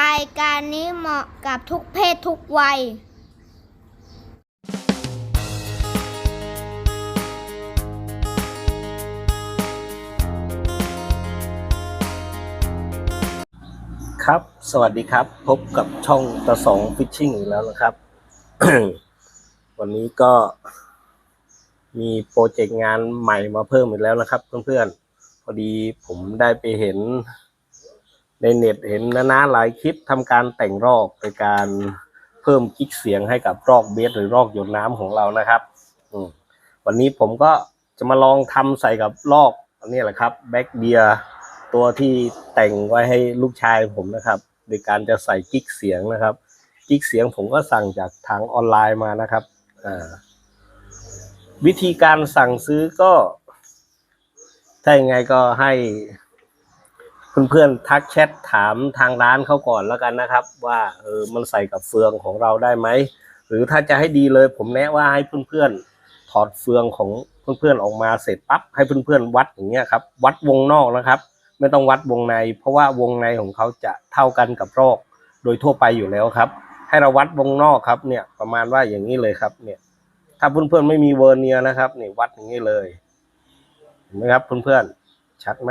รายการนี้เหมาะกับทุกเพศทุกวัย ครับ สวัสดีครับ พบกับช่องตะสองฟิชชิ่งอีกแล้วนะครับ วันนี้ก็มีโปรเจกต์งานใหม่มาเพิ่มอีกแล้วนะครับเพื่อนๆ พอดีผมได้ไปเห็น ในเน็ตเห็นนานาหลายคลิปทำการแต่งรอกในการเพิ่มกิ๊กเสียงให้กับรอกเบสหรือรอกหยดน้ำของเรานะครับอืวันนี้ผมก็จะมาลองทำใส่กับลอกอันนี้แหละครับแบ็กเบียตัวที่แต่งไว้ให้ลูกชายผมนะครับ โดยการจะใส่กิ๊กเสียงนะครับกิ๊กเสียงผมก็สั่งจากทางออนไลน์มานะครับอ่าวิธีการสั่งซื้อก็ถ้ายังไงก็ให้ เพื่อนๆทักแชทถามทางร้านเขาก่อนแล้วกันนะครับ ว่าเออมันใส่กับเฟืองของเราได้ไหมหรือถ้าจะให้ดีเลย ผมแนะว่าให้เพื่อนๆถอดเฟืองของเพื่อนๆออกมาเสร็จปั๊บให้เพื่อนๆวัดอย่างเงี้ยครับ วัดวงนอกนะครับ ไม่ต้องวัดวงใน เพราะว่าวงในของเขาจะเท่ากันกับรอกโดยทั่วไปอยู่แล้วครับ ให้เราวัดวงนอกครับเนี่ยประมาณว่าอย่างนี้เลยครับเนี่ย ถ้าเพื่อนๆไม่มีเวอร์เนียนะครับเนี่ยวัดอย่างนี้เลยเห็นไหมครับเพื่อนๆชัดไหม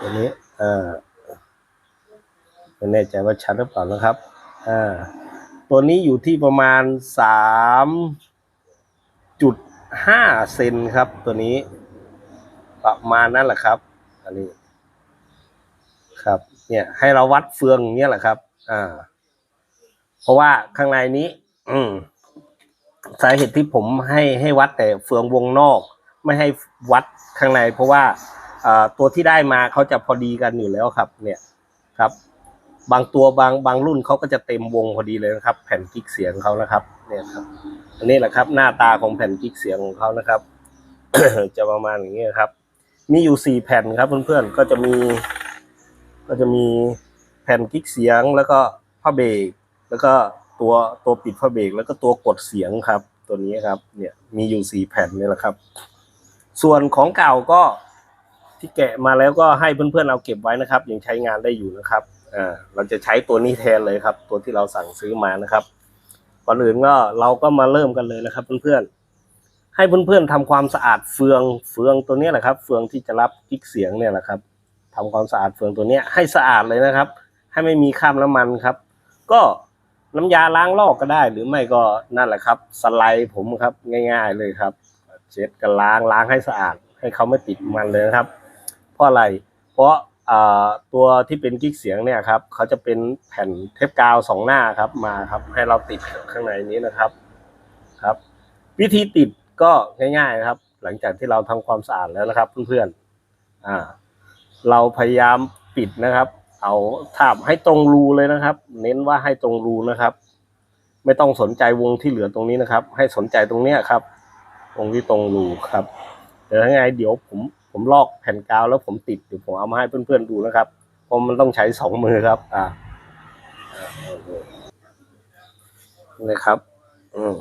ตัวนี้เออไม่แน่ใจว่าชัดหรือเปล่านะครับอ่าตัวนี้อยู่ที่ประมาณสามจุดห้าเซนครับตัวนี้ ประมาณนั้นแหละครับ อันนี้ ครับ เนี่ย ให้เราวัดเฟืองเงี้ยแหละครับ อ่า เพราะว่าข้างในนี้ อืมสาเหตุที่ผมให้ให้วัดแต่เฟืองวงนอก ไม่ให้วัดข้างใน เพราะว่า ตัวที่ได้มาเขาจะพอดีกันอยู่แล้วครับ เนี่ยครับ บางตัวบางบางรุ่นเขาก็จะเต็มวงพอดีเลยนะครับ แผ่นกิ๊กเสียงเขานะครับ เนี่ยครับ อันนี้แหละครับ หน้าตาของแผ่นกิ๊กเสียงของเขานะครับ จะประมาณอย่างนี้ครับ มีอยู่สี่แผ่นครับเพื่อนๆก็จะมี ก็จะมีแผ่นกิ๊กเสียงแล้วก็ผ้าเบรกแล้วก็ตัวตัวปิดผ้าเบรกแล้วก็ตัวกดเสียงครับ ตัวนี้ครับ เนี่ยมีอยู่สี่แผ่นนี่แหละครับ ส่วนของเก่าก็ ที่แกะมาแล้วก็ให้เพื่อนๆเอาเก็บไว้นะครับ ยังใช้งานได้อยู่นะครับอ่าเราจะใช้ตัวนี้แทนเลยครับ ตัวที่เราสั่งซื้อมานะครับก่อนอื่นก็เราก็มาเริ่มกันเลยนะครับ เพื่อนๆให้เพื่อนๆทำความสะอาดเฟืองเฟืองตัวนี้แหละครับ เฟืองที่จะรับกิ๊กเสียงเนี่ยแหละครับทำความสะอาดเฟืองตัวเนี้ให้สะอาดเลยนะครับ ให้ไม่มีคราบน้ำมันครับ ก็น้ำยาล้างลอกก็ได้ หรือไม่ก็นั่นแหละครับ สไลด์ผมครับง่าย ๆเลยครับ เช็ดกันล้างล้างให้สะอาด ให้เขาไม่ติดมันเลยนะครับ เพราะอะไร เพราะตัวที่เป็นกิ๊กเสียงเนี่ยครับเขาจะเป็นแผ่นเทปกาวสองหน้าครับมาครับให้เราติดข้างในนี้นะครับครับ วิธีติดก็ง่าย ๆครับ หลังจากที่เราทำความสะอาดแล้วนะครับเพื่อนๆอ่าเราพยายามปิดนะครับ เอาถามให้ตรงรูเลยนะครับ เน้นว่าให้ตรงรูนะครับ ไม่ต้องสนใจวงที่เหลือตรงนี้นะครับ ให้สนใจตรงเนี้ยครับ ตรงที่ตรงรูครับเดี๋ยวยังไงเดี๋ยวผม ผมลอกแผ่นกาวแล้วผมติดเดี๋ยวผมเอามาให้เพื่อนๆดูนะครับเพราะมันต้องใช้สองมือครับ อ่าเคนะครับ อืม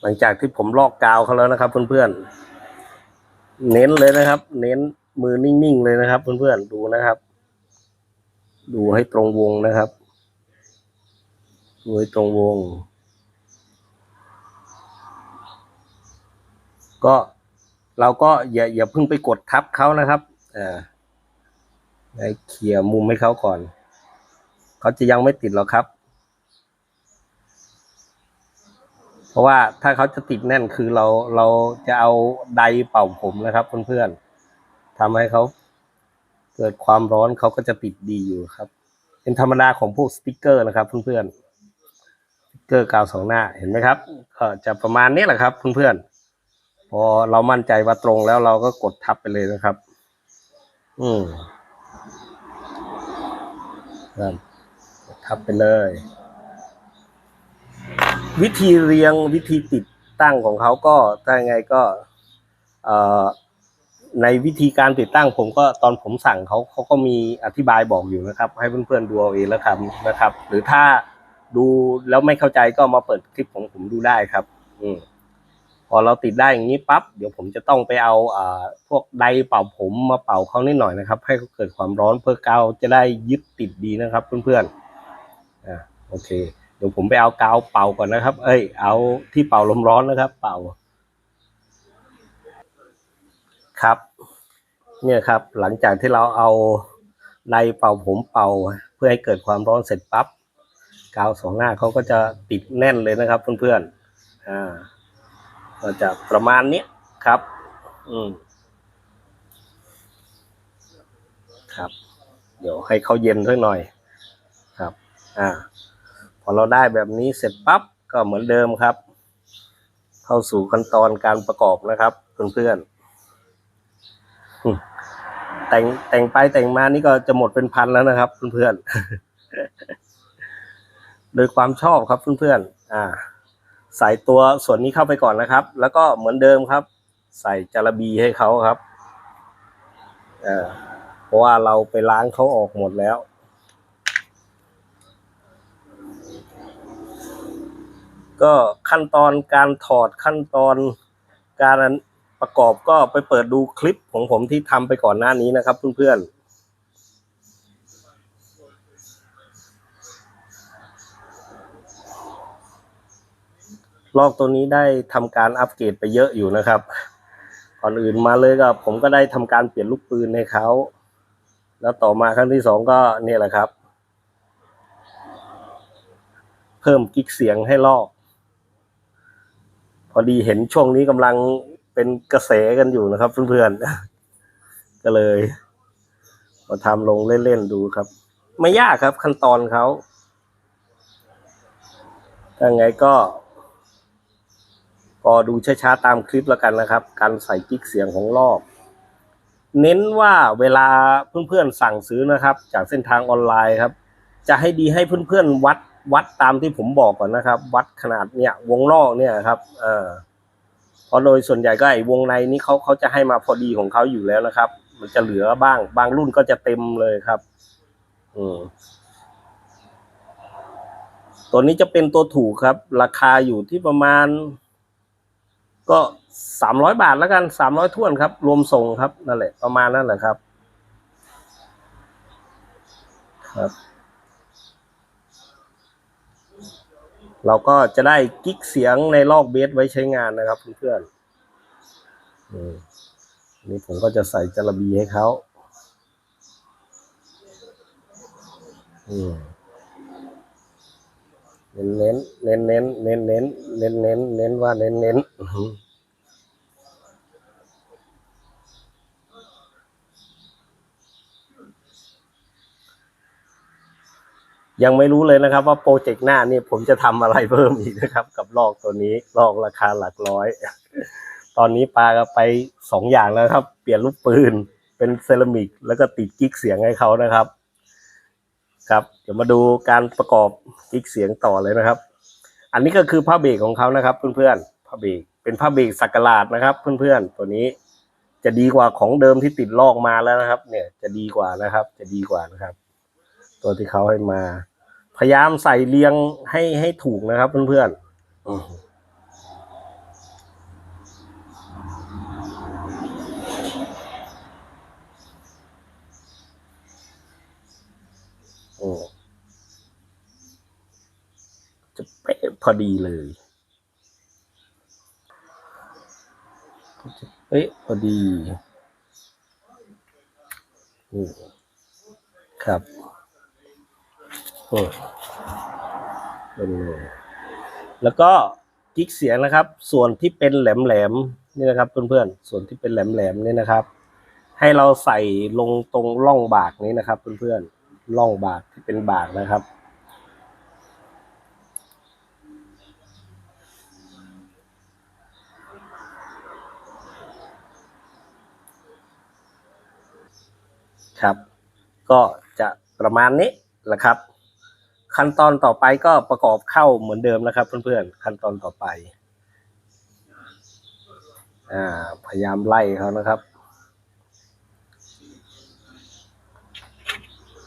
หลังจากที่ผมลอกกาวเขาแล้วนะครับ เพื่อนๆเน้นเลยนะครับ เน้นมือนิ่งๆเลยนะครับ เพื่อนๆดูนะครับ ดูให้ตรงวงนะครับดูให้ตรงวง ก็ เราก็อย่าอย่าเพิ่งไปกดทับเขานะครับอ่าให้เคลียร์มุมให้เขาก่อน เขาจะยังไม่ติดหรอกครับ เพราะว่าถ้าเขาจะติดแน่นคือเราเราจะเอาไดเป่าผมนะครับเพื่อนๆทำให้เขาเกิดความร้อนเขาก็จะติดดีอยู่ครับ เป็นธรรมดาของพวกสติกเกอร์นะครับเพื่อนๆสติกเกอร์กาวสองหน้าเห็นไหมครับก็จะประมาณนี้แหละครับเพื่อนๆ พอเรามั่นใจว่าตรงแล้วเราก็กดทับไปเลยนะครับ อืมทับไปเลย วิธีเรียงวิธีติดตั้งของเขาก็ถ้าไงก็เอ่อในวิธีการติดตั้งผมก็ตอนผมสั่งเขาเขาก็มีอธิบายบอกอยู่นะครับ ให้เพื่อนๆดูเอาเองแล้วครับนะครับ หรือถ้าดูแล้วไม่เข้าใจก็มาเปิดคลิปของผมดูได้ครับ อืม พอเราติดได้อย่างนี้ปั๊บเดี๋ยวผมจะต้องไปเอาอพวกไดเป่าผมมาเป่าเขานิดหน่อยนะครับ ให้เขาเกิดความร้อนเพื่อกาวจะได้ยึดติดดีนะครับเพื่อนๆอ่าโอเค เดี๋ยวผมไปเอากาวเป่าก่อนนะครับ เอ้ย เอาที่เป่าลมร้อนนะครับ เป่า ครับ เนี่ยครับ หลังจากที่เราเอาไดเป่าผมเป่า เพื่อให้เกิดความร้อนเสร็จปั๊บกาวสองหน้าเขาก็จะติดแน่นเลยนะครับ เพื่อนๆอ่า ก็จะประมาณนี้ครับ อืม ครับ เดี๋ยวให้เขาเย็นสักหน่อย ครับ อ่า พอเราได้แบบนี้เสร็จปั๊บก็เหมือนเดิมครับ เข้าสู่ขั้นตอนการประกอบนะครับเพื่อนๆแต่งแต่งไปแต่งมานี่ก็จะหมดเป็นพันแล้วนะครับเพื่อนๆโดยความชอบครับเพื่อนๆอ่า ใส่ตัวส่วนนี้เข้าไปก่อนนะครับ แล้วก็เหมือนเดิมครับ ใส่จาระบีให้เขาครับเออเพราะว่าเราไปล้างเขาออกหมดแล้ว ก็ขั้นตอนการถอดขั้นตอนการประกอบก็ไปเปิดดูคลิปของผมที่ทำไปก่อนหน้านี้นะครับเพื่อนๆ ลอกตัวนี้ได้ทำการอัปเกรดไปเยอะอยู่นะครับ ก่อนอื่นมาเลยก็ผมก็ได้ทำการเปลี่ยนลูกปืนให้เขา แล้วต่อมาครั้งที่สองก็เนี่ยแหละครับ เพิ่มกิ๊กเสียงให้ลอก พอดีเห็นช่วงนี้กำลังเป็นกระแสกันอยู่นะครับเพื่อนๆ ก็เลยมาทำลงเล่นๆดูครับ ไม่ยากครับขั้นตอนเขาถ้าไงก็ ก็ดูช้าๆตามคลิปแล้วกันนะครับ การใส่กิ๊กเสียงของรอบ เน้นว่าเวลาเพื่อนๆสั่งซื้อนะครับ จากเส้นทางออนไลน์ครับ จะให้ดีให้เพื่อนๆวัดวัดตามที่ผมบอกก่อนนะครับ วัดขนาดเนี่ยวงนอกเนี่ยครับเออเพราะโดยส่วนใหญ่ก็ไอ้วงในนี้เขาเขาจะให้มาพอดีของเขาอยู่แล้วนะครับ มันจะเหลือบ้าง บางรุ่นก็จะเต็มเลยครับ อืมตัวนี้จะเป็นตัวถูกครับ ราคาอยู่ที่ประมาณ ก็สามร้อยบาทแล้วกันสามร้อยท่วนครับ รวมส่งครับนั่นแหละประมาณนั้นแหละครับ ครับ เราก็จะได้กิ๊กเสียงในลอกเบสไว้ใช้งานนะครับเพื่อนๆนี่ผมก็จะใส่จระบีให้เขาอืม เน้นเน้นเน้นเน้นเน้นเน้นเน้นเน้นเน้นว่าเน้นเน้นยังไม่รู้เลยนะครับ ว่าโปรเจกต์หน้านี่ผมจะทำอะไรเพิ่มอีกนะครับ กับลอกตัวนี้ลอกราคาหลักร้อย ตอนนี้ปาก็ไปสองอย่างแล้วครับ เปลี่ยนลูกปืน เป็นเซรามิก แล้วก็ติดกิ๊กเสียงให้เขานะครับ ครับ เดี๋ยวมาดูการประกอบกิ๊กเสียงต่อเลยนะครับ อันนี้ก็คือผ้าเบรกของเขานะครับ เพื่อนๆผ้าเบรกเป็นผ้าเบรกสักกะลาดนะครับ เพื่อนๆตัวนี้จะดีกว่าของเดิมที่ติดลอกมาแล้วนะครับ เนี่ยจะดีกว่านะครับ จะดีกว่านะครับ ตัวที่เขาให้มา พยายามใส่เรียงให้ให้ถูกนะครับ เพื่อนๆอืมโอ้ จะเป๊ะพอดีเลยจะเป๊ะพอดีโอืมครับโอ้เป็นเลยแล้วก็กิ๊กเสียงนะครับ ส่วนที่เป็นแหลมแหลมนี่นะครับ เพื่อนๆ ส่วนที่เป็นแหลมแหลมนี่นะครับ ให้เราใส่ลงตรงร่องบากนี้นะครับ เพื่อนๆร่องบากที่เป็นบากนะครับ ครับ ก็จะประมาณนี้แหละครับ ขั้นตอนต่อไปก็ประกอบเข้าเหมือนเดิมนะครับเพื่อนๆขั้นตอนต่อไปอ่าพยายามไล่เขานะครับ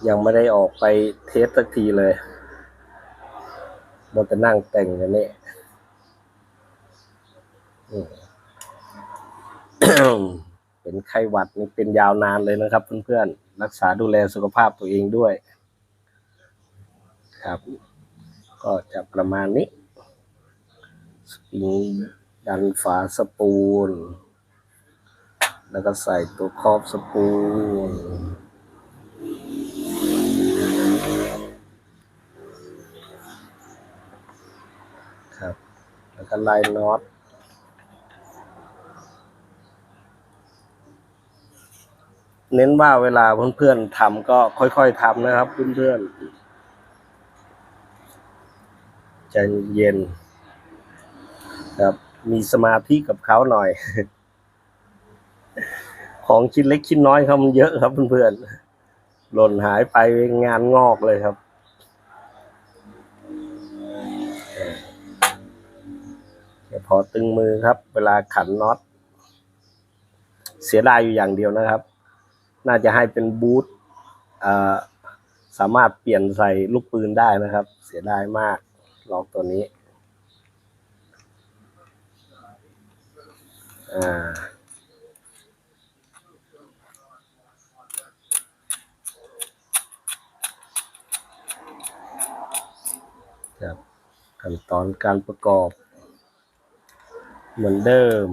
ยังไม่ได้ออกไปเทสสักทีเลยมันจะนั่งแต่งกันนี่เป็นไข้หวัดนี่เป็นยาวนานเลยนะครับเพื่อนๆ รักษาดูแลสุขภาพตัวเองด้วย ครับ ก็จะประมาณนี้สปริงดันฝาสปูน แล้วก็ใส่ตัวครอบสปูนครับ แล้วก็ไล่น็อต เน้นว่าเวลาเพื่อนๆทำก็ค่อยๆทำนะครับ เพื่อนๆใจเย็นครับ มีสมาธิกับเขาหน่อย ของชิ้นเล็กชิ้นน้อยเขามันเยอะครับเพื่อนๆหล่นหายไปงานงอกเลยครับพอตึงมือครับ เวลาขันน็อต เสียดายอยู่อย่างเดียวนะครับ น่าจะให้เป็นบูทสามารถเปลี่ยนใส่ลูกปืนได้นะครับ เสียดายมากลองตัวนี้อ่าครับขั้นตอนการประกอบ เหมือนเดิม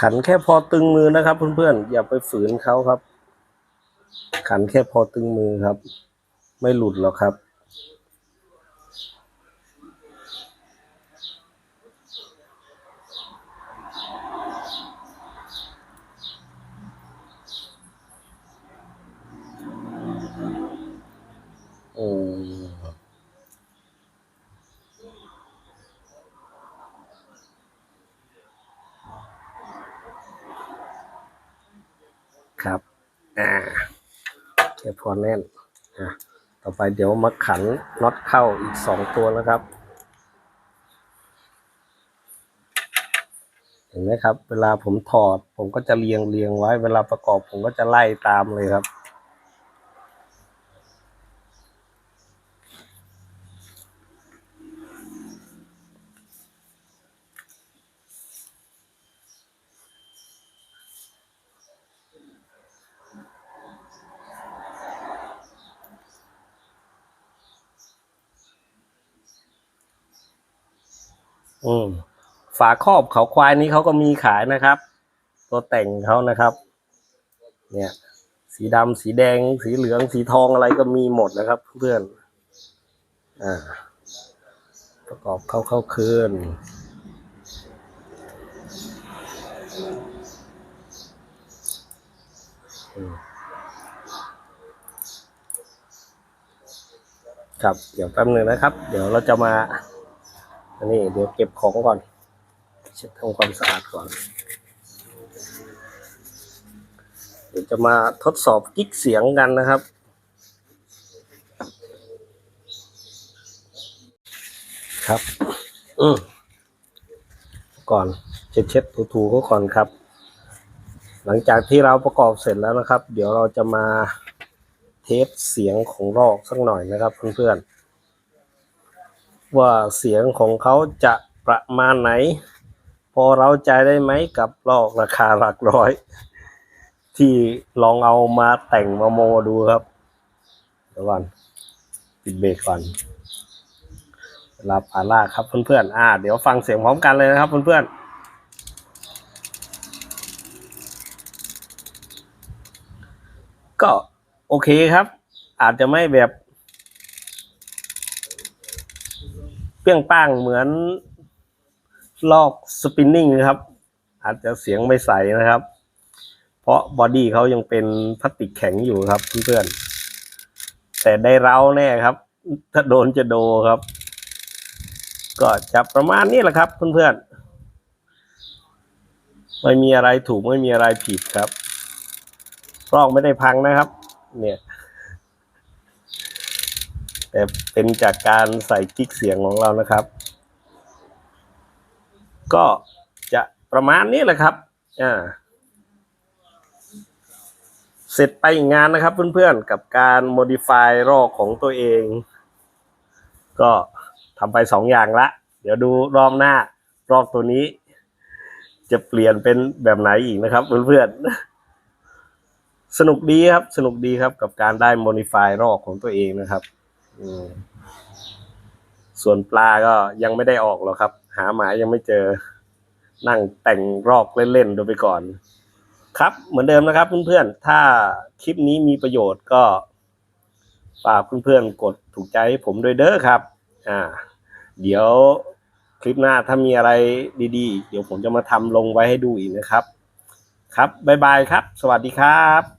ขันแค่พอตึงมือนะครับ เพื่อนๆอย่าไปฝืนเขาครับ ขันแค่พอตึงมือครับ ไม่หลุดหรอกครับ ครับอ่าแค่พอแน่นอะต่อไปเดี๋ยวมาขันน็อตเข้าอีกสองตัวแล้วครับ เห็นไหมครับ เวลาผมถอดผมก็จะเรียงเรียงไว้ เวลาประกอบผมก็จะไล่ตามเลยครับ อืมฝาครอบเขาควายนี้เขาก็มีขายนะครับ ตัวแต่งเขานะครับ เนี่ย สีดำสีแดง สีเหลืองสีทองอะไรก็มีหมดนะครับ เพื่อนอ่าประกอบเข้าเข้าคืนครับ เดี๋ยวแป๊บหนึ่งนะครับ เดี๋ยวเราจะมา อันนี้เดี๋ยวเก็บของก่อนเช็ดทำความสะอาดก่อน เดี๋ยวจะมาทดสอบกิ๊กเสียงกันนะครับ ครับ อืมก่อนเช็ดเช็ดถูถูๆเขาก่อนครับ หลังจากที่เราประกอบเสร็จแล้วนะครับ เดี๋ยวเราจะมาเทสเสียงของรอกสักหน่อยนะครับเพื่อนๆ ว่าเสียงของเขาจะประมาณไหน พอเราใจได้ไหมกับลอกราคาหลักร้อย ที่ลองเอามาแต่งมาโมดูครับเดี๋ยวก่อนปิดเบรกก่อนเวลาปาล่าครับเพื่อนๆอ่า เดี๋ยวฟังเสียงพร้อมกันเลยนะครับเพื่อนๆก็โอเคครับ อาจจะไม่แบบ เปี้ยงป้างเหมือนลอกสปินนิ่งนะครับ อาจจะเสียงไม่ใสนะครับ เพราะบอดี้เขายังเป็นพลาสติกแข็งอยู่ครับเพื่อนๆแต่ได้เร้าแน่ครับ ถ้าโดนจะโดครับ ก็จะประมาณนี้แหละครับ เพื่อนๆไม่มีอะไรถูกไม่มีอะไรผิดครับลอกไม่ได้พังนะครับ เนี่ย แต่เป็นจากการใส่กิ๊กเสียงของเรานะครับ ก็จะประมาณนี้แหละครับอ่าเสร็จไปอีกงานนะครับเพื่อนๆ กับการ modify รอกของตัวเอง ก็ทำไปสองอย่างละ เดี๋ยวดูรอบหน้ารอบตัวนี้ จะเปลี่ยนเป็นแบบไหนอีกนะครับเพื่อนๆ สนุกดีครับ สนุกดีครับกับการได้ modify รอกของตัวเองนะครับ ส่วนปลาก็ยังไม่ได้ออกหรอกครับ หาหมายยังไม่เจอ นั่งแต่งรอกเล่นๆดูไปก่อน ครับ เหมือนเดิมนะครับเพื่อนๆ ถ้าคลิปนี้มีประโยชน์ก็ฝากเพื่อนๆกดถูกใจให้ผมด้วยเด้อครับ อ่า เดี๋ยวคลิปหน้าถ้ามีอะไรดีๆ เดี๋ยวผมจะมาทำลงไว้ให้ดูอีกนะครับ ครับ บ๊ายบายครับ สวัสดีครับ